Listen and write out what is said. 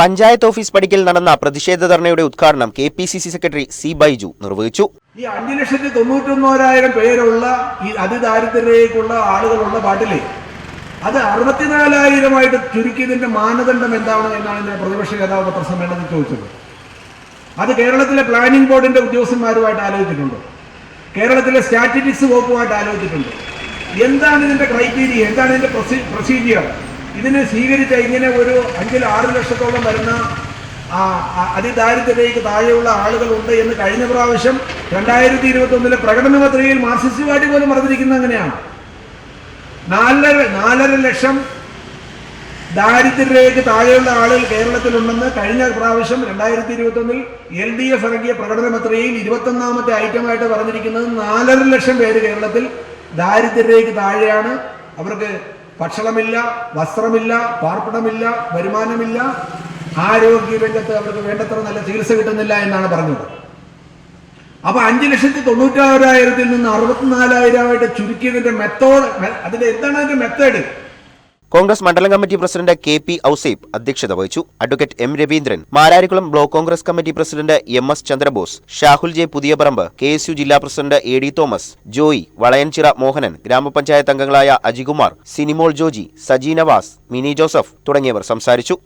Panchayat office പടിക്കൽ നടന്ന പ്രതിഷേധ ധർണയുടെ ഉദ്ഘാടനം K P C C secretary C Baiju നിർവഹിച്ചു. ഈ അഞ്ചു ലക്ഷത്തി തൊണ്ണൂറ്റൊന്നോരായിരം പേരുള്ള ഈ അതിദാരിദ്ര്യത്തിലേക്കുള്ള ആളുകളുള്ള പാട്ടിലെ അത് അറുപത്തിനാലായിരമായിട്ട് ചുരുക്കിയതിന്റെ മാനദണ്ഡം എന്താണ് എന്നാണ് എന്റെ പ്രതിപക്ഷ നേതാവ് പത്രസമ്മേളനത്തിൽ ചോദിച്ചത്. അത് കേരളത്തിലെ പ്ലാനിംഗ് ബോർഡിന്റെ ഉദ്യോഗസ്ഥന്മാരുമായിട്ട് ആലോചിച്ചിട്ടുണ്ട്. കേരളത്തിലെ സ്റ്റാറ്റിസ്റ്റിക്സ് വകുപ്പുമായിട്ട് ആലോചിച്ചിട്ടുണ്ട്. എന്താണ് ഇതിന്റെ ക്രൈറ്റീരിയ എന്താണ് ഇതിന്റെ പ്രൊസീജിയർ ഇതിന് സ്വീകരിച്ച ഇങ്ങനെ ഒരു അഞ്ചിൽ ആറ് ലക്ഷത്തോളം വരുന്ന അതിദാരിദ്ര്യത്തിലേക്ക് താഴെയുള്ള ആളുകളുണ്ട് എന്ന് കഴിഞ്ഞ പ്രാവശ്യം രണ്ടായിരത്തി ഇരുപത്തി ഒന്നിലെ പ്രകടന പത്രികയിൽ മാർക്സിസ്റ്റ് പാർട്ടി പോലും പറഞ്ഞിരിക്കുന്നത് അങ്ങനെയാണ്. നാലര നാലര ലക്ഷം ദാരിദ്ര്യരേഖയ്ക്ക് താഴെയുള്ള ആളുകൾ കേരളത്തിലുണ്ടെന്ന് കഴിഞ്ഞ പ്രാവശ്യം രണ്ടായിരത്തി ഇരുപത്തി ഒന്നിൽ എൽ ഡി എഫ് ഇറങ്ങിയ പ്രകടന പത്രികയിൽ ഇരുപത്തൊന്നാമത്തെ ഐറ്റമായിട്ട് പറഞ്ഞിരിക്കുന്നത് നാലര ലക്ഷം പേര് കേരളത്തിൽ ദാരിദ്ര്യരേഖയ്ക്ക് താഴെയാണ്. അവർക്ക് ഭക്ഷണമില്ല വസ്ത്രമില്ല പാർപ്പിടമില്ല വരുമാനമില്ല. ആരോഗ്യ രംഗത്ത് അവർക്ക് വേണ്ടത്ര നല്ല ചികിത്സ കിട്ടുന്നില്ല എന്നാണ് പറഞ്ഞത്. അപ്പൊ അഞ്ചു ലക്ഷത്തി തൊണ്ണൂറ്റാറായിരത്തിൽ നിന്ന് അറുപത്തിനാലായിരമായിട്ട് ചുരുക്കിയതിന്റെ മെത്തേഡ് അതിന്റെ എന്താണ് അതിന്റെ മെത്തേഡ് കോൺഗ്രസ് മണ്ഡലം committee president K P Ouseph അധ്യക്ഷത വഹിച്ചു. Advocate M Raveendran Mararikulam block Congress committee president M S Chandrabose Shahul J Puthiyaparambu K S U ജില്ലാ president A D Thomas Joy Valayanchira Mohanan ഗ്രാമപഞ്ചായത്ത് അംഗങ്ങളായ അജികുമാർ സിനിമോൾ ജോജി സജി നവാസ് മിനി ജോസഫ് തുടങ്ങിയവർ സംസാരിച്ചു.